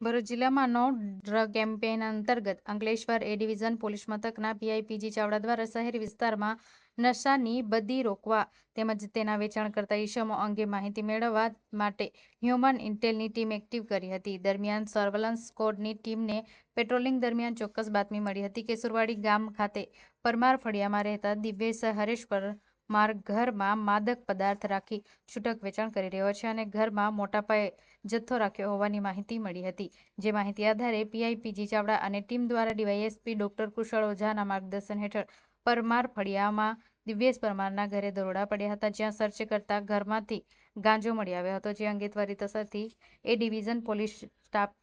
ભરૂચ જિલ્લામાં નો drug campaign અંતર્ગત અંકલેશ્વર એ division police મથકના પીઆઈપીજી ચાવડા દ્વારા શહેરી વિસ્તારમાં નશાની બદી રોકવા તેમજ તેના વેચાણ કરતા ઇસમો અંગે માહિતી મેળવવા માટે હ્યુમન ઇન્ટેલની ટીમ એક્ટિવ કરી હતી. દરમિયાન સર્વેલન્સ સ્કોડની ટીમને પેટ્રોલિંગ દરમિયાન ચોક્કસ બાતમી મળી હતી. કે સુરવાડી ગામ ખાતે પરમાર ફળિયામાં રહેતા દિવ્યેશ હરેશ પરમાર ઘરમાં માદક પદાર્થ રાખી છૂટક વેચાણ કરી રહ્યો છે અને ઘરમાં મોટા પાયે જથ્થો રાખ્યો હોવાની માહિતી મળી હતી. જે માહિતી આધારે પીઆઈ પીજી ચાવડા અને ટીમ દ્વારા ડીવાયએસપી ડોક્ટર કુશળ ઓઝાના માર્ગદર્શન હેઠળ પરમાર ફળિયામાં દિવ્યેશ પરમારના ઘરે દરોડા પડ્યા હતા, જ્યાં સર્ચ કરતા ઘરમાંથી ગાંજો મળી આવ્યો હતો. જે અંગે ત્વરિત અસરથી એ ડિવિઝન પોલીસ સ્ટાફ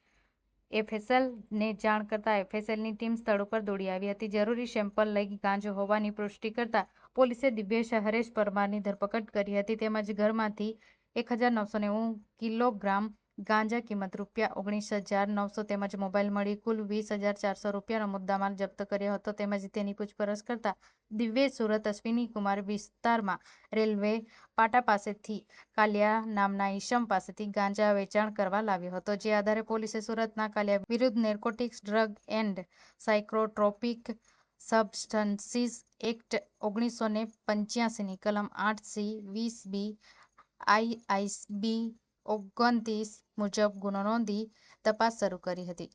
એફએસએલને જાણ કરતા એફએસએલની ટીમ સ્થળ ઉપર દોડી આવી હતી. જરૂરી સેમ્પલ લઈ ગાંજો હોવાની પુષ્ટિ કરતા પોલીસે દિવ્યેશ હરેશ પરમારની ધરપકડ કરી હતી. તેમજ ઘરમાંથી એક હજાર નવસો નેવું કિલોગ્રામ ગાંજા કિંમત રૂપિયા ઓગણીસ હજાર નવસો તેમજ મોબાઈલ મળી કુલ વીસ હજાર ચારસો રૂપિયાનો મુદ્દામાલ જપ્ત કર્યો હતો. તેમજ તેની પૂછપરછ કરતા દિવ્ય સુરત અશ્વિની કુમાર વિસ્તારમાં રેલવે પાટા પાસેથી કાલિયા નામના ઈશમ પાસેથી ગાંજા વેચાણ કરવા લાવ્યો હતો. જે આધારે પોલીસે સુરતના કાલિયા વિરુદ્ધ narcotics, drug and psychotropic substances act ઓગણીસો ને પંચ્યાસીની કલમ આઠ સી વીસ બી આઈઆઈસબી ઓગણત્રીસ મુજબ ગુનો નોંધી તપાસ શરૂ કરી હતી.